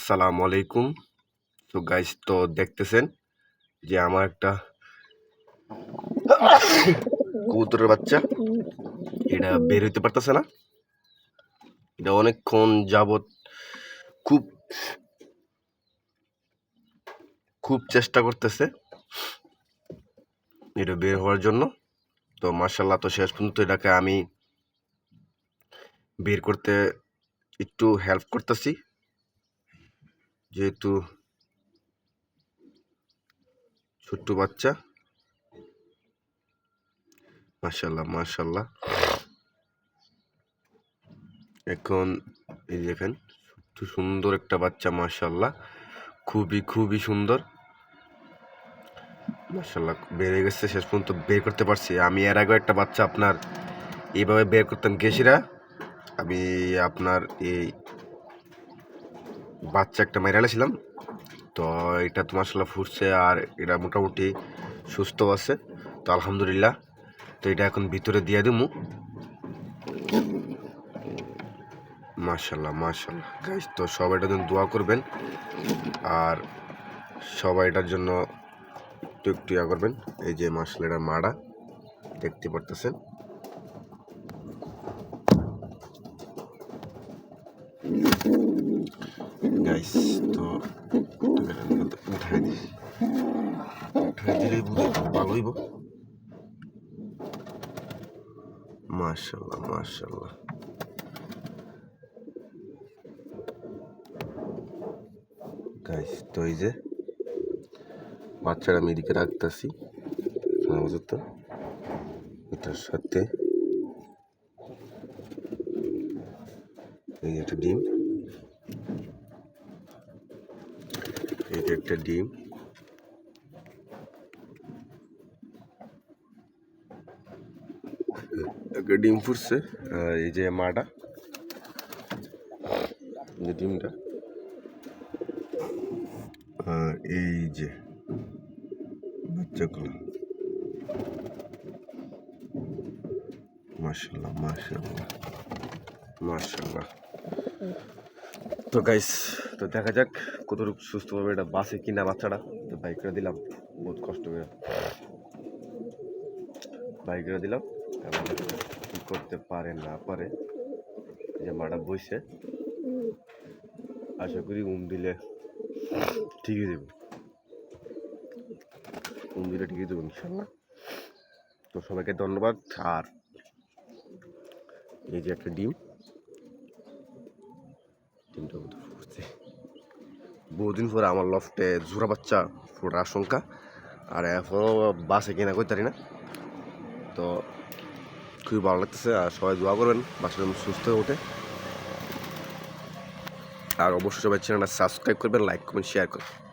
আসসালামু আলাইকুম। তো গাইস তো দেখতেছেন যে আমার একটা কবুতরের বাচ্চা, এটা বের হইতে পারতেছে না। এটা অনেকক্ষণ যাবত খুব খুব চেষ্টা করতেছে এটা বের হওয়ার জন্য। তো মার্শাল্লাহ তো শেষ পর্যন্ত এটাকে আমি বের করতে একটু হেল্প করতেছি। যেহেতু ছোট্ট বাচ্চা মাশাল্লাহ মাশাল্লাহ এখন এই দেখেন, ছোট্ট সুন্দর একটা বাচ্চা মাশাল্লাহ খুবই খুবই সুন্দর। মাশাল্লাহ বেড়ে গেছে, শেষ পর্যন্ত বের করতে পারছি। আমি এর আগে একটা বাচ্চা আপনার এইভাবে বের করতাম গেছিরা আমি আপনার এই বাচ্চা একটা মেরালেছিলাম তো এটা তো মাসাল্লাহ ফুটছে আর এটা মোটামুটি সুস্থ আছে। তো আলহামদুলিল্লাহ। তো এটা এখন ভিতরে দিয়ে দেবো মাশাল্লাহ মাশাল্লাহ গাইজ তো সবাই এটার জন্য দোয়া করবেন। আর সবাই এটার জন্য একটু একটু ইয়া করবেন। এই যে মাসাল্লাহ এটা মাড়া দেখতে পারতেছেন। গাইস তো উঠাই দিস উঠাই দিলেই ভালো হইব মাশাল্লাহ মাশাল্লাহ গাইস তো এই যে বাচ্চারা আমি এদিকে রাখতেছি আপাতত এটার সাথে এই একটা ডিম। যে একটা ডিম। ডিম ফুটছে এই যে মাটা। যে ডিমটা। আর এই যে বাচ্চাগুলো। মাশাল্লাহ মাশাল্লাহ মাশাল্লাহ তো গাইস তো দেখা যাক কতটুকু সুস্থভাবে এটা বাসে কিনা বাচ্চাটা। তো বাইকটা দিলাম, বহুত কষ্ট করে। বাইক করে দিলাম কি করতে পারে না পারে যে মাটা বইছে। আশা করি উম দিলে ঠিকই দেব। উম দিলে ঠিকই দেবো, ইনশাল্লাহ। তো সবাইকে ধন্যবাদ। আর এই যে একটা ডিম ডিমটা বহুদিন পরে আমার লফটে জোড়া বাচ্চা ফোটার আশঙ্কা। আর এখনও বাসে কিনা করতে পারি না। তো খুবই ভালো লাগতেছে, আর সবাই দোয়া করবেন বাচ্চাটা সুস্থ হয়ে ওঠে। আর অবশ্যই সবাই চ্যানেলটা সাবস্ক্রাইব করবেন, লাইক করবেন শেয়ার করবেন।